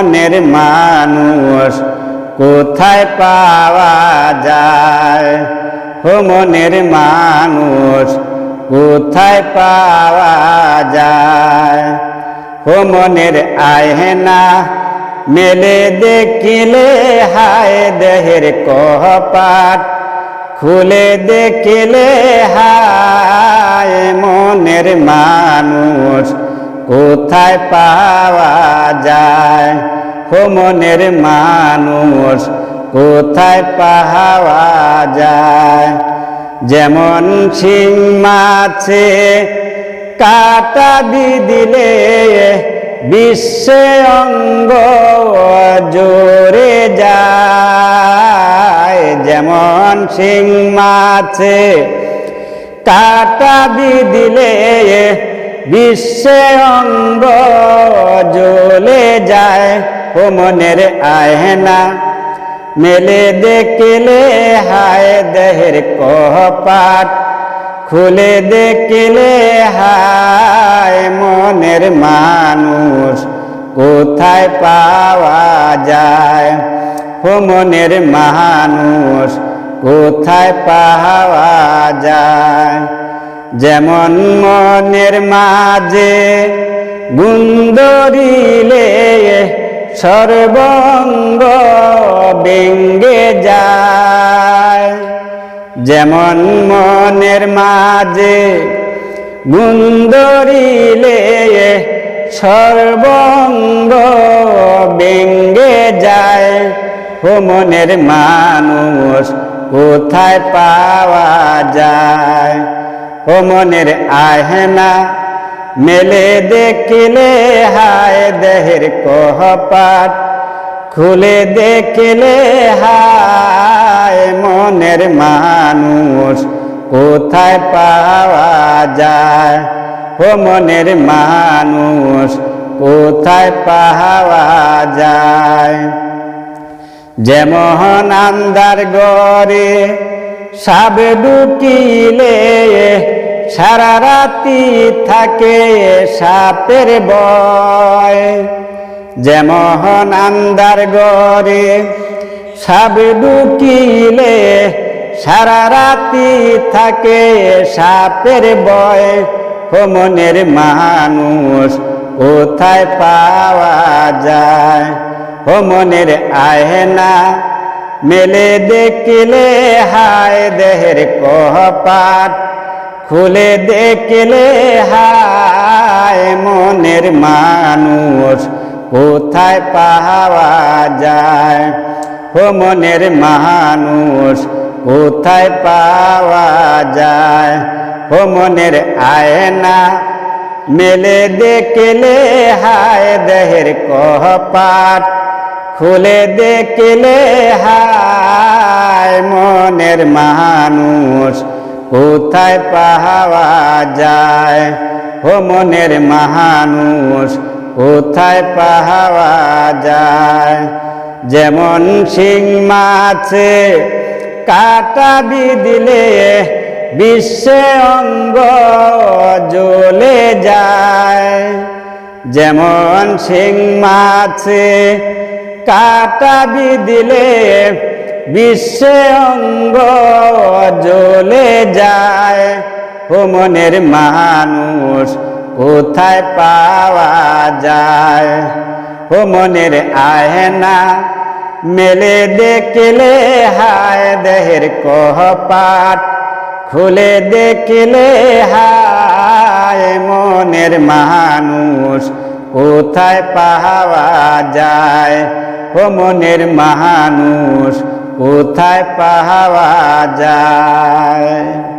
মনের মানুষ কোথায় পাওয়া যায়? ও মনের মানুষ কোথায় পাওয়া যায়? ও মনের আয়না মেলে দেখিলে হায় দেহের কপাট, খুলে দেখিলে হায় মনের মানুষ কোথায় পাওয়া যায়? হো মনের মানুষ, কোথায় পাওয়া যায়? যেমন শিং মাছে কাটা দিলে বিশ্বে অঙ্গ জোরে যায়। যেমন শিং মাছে কাটা দিলে বিশ্বে অঙ্গ জ্বলে যায়, ও মনের আয়না। মেলে দেখলে হায় দেহের কপাট, খুলে দেখলে হায় মনের মানুষ, কোথায় পাওয়া যায়? ও মনের মানুষ, কোথায় পাওয়া যেমন মনের মাঝে গুন্দরিলে সর্বঙ্গ বেঙ্গে যায়। যেমন মনের মাঝে গুন্দরিলে সর্বঙ্গ বেঙ্গে যায়। ও মনের মানুষ কোথায় পাওয়া যায়? ও মনের আহনা, মেলে দেখিলে হায় দেহের কহপাট খুলে দেখলে হায় মনের মানুষ, কোথায় পাওয়া যায়? ও মনের মানুষ, কোথায় পাওয়া যায়? যেমন আন্দার গড়ে সাব ঢুকিলে সারা রাতি থাকে সাপের বয়। যেমন আন্দার গড়ে সাব ঢুকিলে সারা রাতি থাকে সাপের বয়। ও মনের মানুষ কোথায় পাওয়া যায়? ও মনের আয়না মেলে দেখলে হায় দেহের কহপাট খুলে দেখলে হায় মনের মানুষ, কোথায় পাওয়া যায়? ও মনের মানুষ, কোথায় পাওয়া যায়? ও মনের আয়না মেলে দেখলে হায় দেহের কহপাট খুলে দেখলে হায় মনের মানুষ। কোথায় পাওয়া যায়? ও মনের মানুষ কোথায় পাওয়া যায়? যেমন শিং মাছে কাটা দিলে বিশ্বে অঙ্গ জ্বলে যায়। যেমন শিং মাছে কাটা দিলে বিশ্বে অঙ্গ জ্বলে যায়। ও মনের মানুষ, কোথায় পাওয়া যায়? ও মনের আয়না মেলে দেখলে হায়, দেহের কহপাট খুলে দেখলে হায়। মনের মানুষ, কোথায় পাওয়া যায়? ও মনের মানুষ কোথায় পাওয়া যায়?